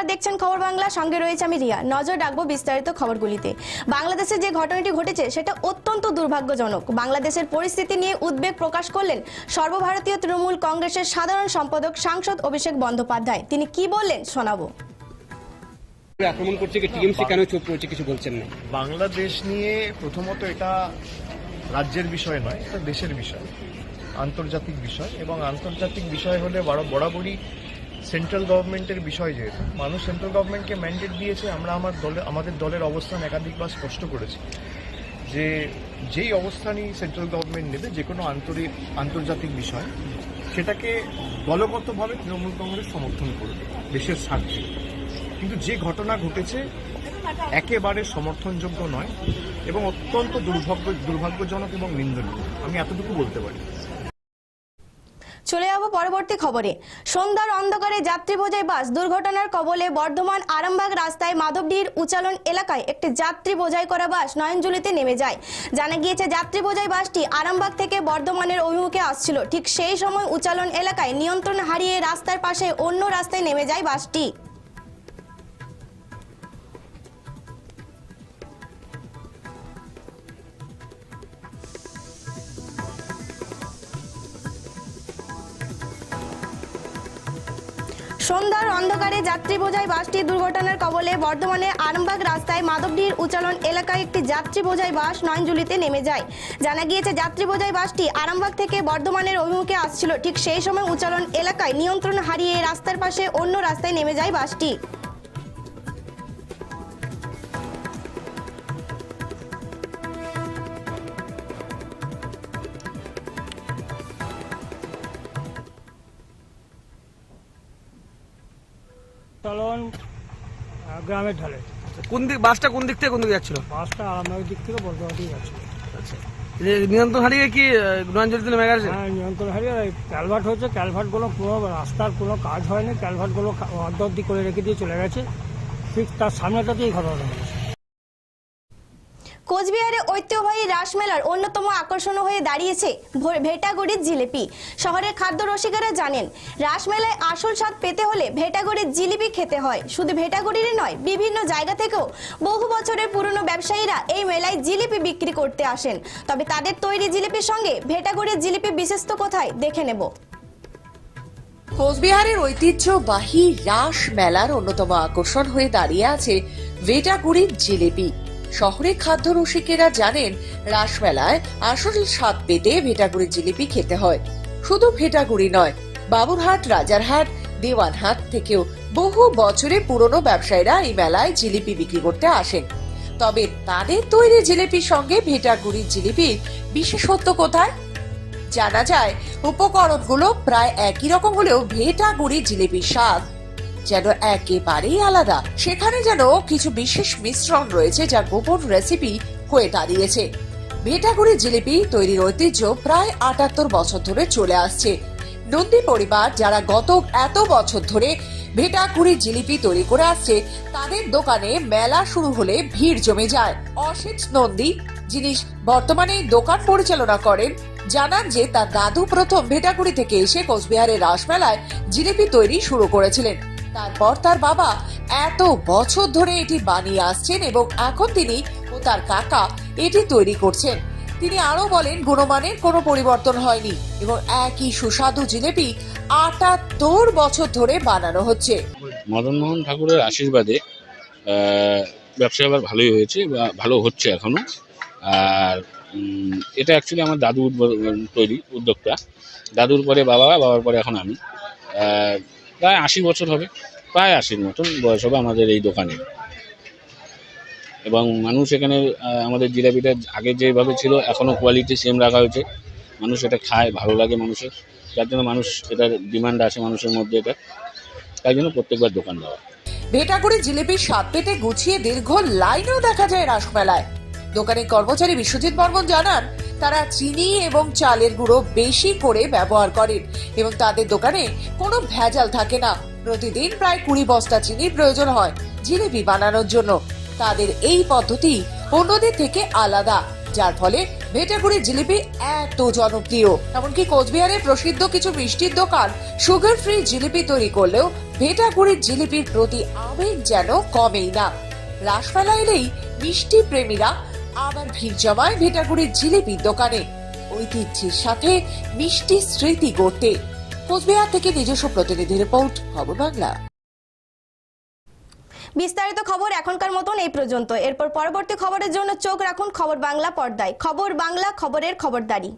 নমস্কার দেখছেন খবর বাংলা সঙ্গে রয়েছে আমি রিয়া। নজর রাখব বিস্তারিত খবরগুলিতে। বাংলাদেশে যে ঘটনাটি ঘটেছে সেটা অত্যন্ত দুর্ভাগ্যজনক। বাংলাদেশের পরিস্থিতি নিয়ে উদ্বেগ প্রকাশ করলেন সর্বভারতীয় তৃণমূল কংগ্রেসের সাধারণ সম্পাদক সাংসদ অভিষেক বন্দ্যোপাধ্যায়। তিনি কি বললেন শোনাবো। আক্রমণ করছে টিএমসি কেন চুপ রয়েছে কিছু বলছেন না? বাংলাদেশ নিয়ে প্রথমত এটা রাজ্যের বিষয় নয় এটা দেশের বিষয় আন্তর্জাতিক বিষয়। এবং আন্তর্জাতিক বিষয় হলে বড় বরাবরই সেন্ট্রাল গভর্নমেন্টের বিষয় যেহেতু, মানুষ সেন্ট্রাল গভর্নমেন্টকে ম্যান্ডেট দিয়েছে, আমরা আমার দলে আমাদের দলের অবস্থান একাধিকবার স্পষ্ট করেছি। যে যেই অবস্থানই সেন্ট্রাল গভর্নমেন্ট নেবে, যে কোনো আন্তরিক আন্তর্জাতিক বিষয়, সেটাকে দলগতভাবে তৃণমূল কংগ্রেস সমর্থন করবে, দেশের স্বার্থে। কিন্তু যে ঘটনা ঘটেছে, একেবারে সমর্থনযোগ্য নয় এবং অত্যন্ত দুর্ভাগ্য দুর্ভাগ্যজনক এবং নিন্দনীয়। আমি এতটুকু বলতে পারি। চলে যাব পরবর্তী খবরে। সন্ধ্যার অন্ধকারে যাত্রী বোঝাই বাস, দুর্ঘটনার কবলে বর্ধমান আরামবাগ রাস্তায় মাধবডিহির উচালন এলাকায় একটি যাত্রী বোঝাই করা বাস নয়নজুলিতে নেমে যায়। জানা গিয়েছে যাত্রী বোঝাই বাসটি আরামবাগ থেকে বর্ধমানের অভিমুখে আসছিল। ঠিক সেই সময় উচালন এলাকায় নিয়ন্ত্রণ হারিয়ে রাস্তার পাশে অন্য রাস্তায় নেমে যায় বাসটি। সন্ধ্যার অন্ধকারে যাত্রী বোঝাই বাসটি দুর্ঘটনার কবলে বর্ধমানে আরামবাগ রাস্তায় মাধবডির উচালন এলাকায় একটি যাত্রী বোঝাই বাস নয়নজুলিতে নেমে যায়। জানা গিয়েছে, যাত্রী বোঝাই বাসটি আরামবাগ থেকে বর্ধমানের অভিমুখে আসছিল। ঠিক সেই সময় উচালন এলাকায় নিয়ন্ত্রণ হারিয়ে রাস্তার পাশে অন্য রাস্তায় নেমে যায় বাসটি। চলন গ্রামের ঢালে। কোন দিক বাসটা কোন দিক থেকে কোন দিকে যাচ্ছিল? বাসটা আরামবাগের দিক থেকে বর্ধমান দিকে যাচ্ছিল। আচ্ছা। নিয়ন্ত্রণ হারিয়ে কি নয়নজলিতে নেমে গেছে হ্যাঁ নিয়ন্ত্রণ হারিয়ে ক্যালভার্ট হচ্ছে ক্যালভার্টগুলো কোনো রাস্তার কোনো কাজ হয়নি ক্যালভার্টগুলো অর্ধ অর্ধি করে রেখে দিয়ে চলে গেছে। ঠিক তার সামনেটাতেই ঘটনা হয়েছে কোচবিহারে ঐতিহ্যবাহী রাসমেলার অন্যতম আকর্ষণ হয়ে দাঁড়িয়েছে ভেটাগুড়ির জিলিপি। শহরের খাদ্য রসিকেরা জানেন রাসমেলায় আসল স্বাদ পেতে হলে ভেটাগুড়ির জিলিপি খেতে হয়। শুধু ভেটাগুড়িরই নয়, বিভিন্ন জায়গা থেকেও বহু বছরের পুরনো ব্যবসায়ীরা এই মেলায় জিলিপি বিক্রি করতে আসেন। তবে তাদের তৈরি জিলিপির সঙ্গে ভেটাগুড়ির জিলিপি বিশেষ কোথায় দেখে নেব। কোচবিহারের ঐতিহ্যবাহী রাস মেলার অন্যতম আকর্ষণ হয়ে দাঁড়িয়ে আছে ভেটাগুড়ির জিলিপি। শহরে খাদ্য রসিকেরা জানেন, রাসমেলায় আসল স্বাদ পেতে ভেটাগুড়ির জিলিপি খেতে হয়। শুধু ভেটাগুড়ি নয়, বাবুরহাট, রাজারহাট, দেওয়ানহাট থেকেও বহু বছরে পুরনো ব্যবসায়ীরা এই মেলায় জিলিপি বিক্রি করতে আসেন। তবে তাদের তৈরি জিলিপির সঙ্গে ভেটাগুড়ির জিলিপির বিশেষত্ব কোথায়? জানা যায়, উপকরণগুলো প্রায় একই রকম হলেও ভেটা গুড়ি জিলিপির স্বাদ যেন একেবারেই আলাদা। সেখানে যেন কিছু বিশেষ মিশ্রণ রয়েছে যা গোপন রেসিপি হয়ে দাঁড়িয়েছে। ভেটাগুড়ি জিলিপি তৈরির ঐতিহ্য প্রায় আটাত্তর বছর ধরে চলে আসছে। নন্দী পরিবার যারা গত এত বছর ধরে ভেটাগুড়ি জিলিপি তৈরি করে আসছে, তাদের দোকানে মেলা শুরু হলে ভিড় জমে যায়। অসিত নন্দী, যিনি বর্তমানে দোকান পরিচালনা করেন, জানান যে তার দাদু প্রথম ভেটাগুড়ি থেকে এসে কোচবিহারের রাসমেলায় জিলিপি তৈরি শুরু করেছিলেন। তারপর তার বাবা এত বছর ধরে এটি বানিয়ে আসছেন এবং এখন তিনি ও তার কাকা এটি তৈরি করছেন। তিনি আরও বলেন, গুণমানের কোনো পরিবর্তন হয়নি এবং একই সুস্বাদু জিলেপি আটাত্তর বছর ধরে বানানো হচ্ছে। মদনমোহন ঠাকুরের আশীর্বাদে ব্যবসা এবার ভালোই হয়েছে ভালো হচ্ছে এখনও। আর এটা অ্যাকচুয়ালি আমার দাদু তৈরি উদ্যোক্তা। দাদুর পরে বাবা, বাবার পরে এখন আমি। প্রায় আশি বছর হবে। প্রায় আশির মতন বয়স হবে আমাদের এই দোকানে। এবং মানুষ এখানে আমাদের জিলাপিটা আগে যেভাবে ছিল, এখনও কোয়ালিটি সেম রাখা হয়েছে। মানুষ এটা খায়, ভালো লাগে মানুষের। যার জন্য মানুষ এটার ডিমান্ড আছে মানুষের মধ্যে এটা। তাই জন্য প্রত্যেকবার দোকান দেওয়া। ভেটাগুড়ি জিলিপির স্বাদ পেতে গুছিয়ে দীর্ঘ লাইনও দেখা যায় রাসমেলায়। দোকানের কর্মচারী বিশ্বজিৎ বর্মন জানান তারা চিনি এবং চালের গুঁড়ো বেশি করে ব্যবহার করেন এবং তাদের দোকানে কোনো ভেজাল থাকে না। প্রতিদিন প্রায় কুড়ি বস্তা চিনির প্রয়োজন হয় জিলিপি বানানোর জন্য। তাদের এই পদ্ধতি অন্যদের থেকে আলাদা, যার ফলে ভেটাগুড়ির জিলিপি এত জনপ্রিয়। এমনকি কোচবিহারের প্রসিদ্ধ কিছু মিষ্টির দোকান সুগার ফ্রি জিলিপি তৈরি করলেও ভেটাগুড়ির জিলিপির প্রতি আবেগ যেন কমেই না। রাসমেলা এলেই মিষ্টি প্রেমীরা আবার ভিড় জমায় ভেটাগুড়ির জিলিপির দোকানে। ঐতিহ্যের সাথে মিষ্টি স্মৃতি গড়তে। কোচবিহার থেকে নিজস্ব প্রতিনিধি রিপোর্ট, খবর বাংলা। বিস্তারিত খবর এখনকার মতন এই পর্যন্ত। এরপর পরবর্তী খবরের জন্য চোখ রাখুন খবর বাংলা পর্দায়। খবর বাংলা খবরের খবরদারি।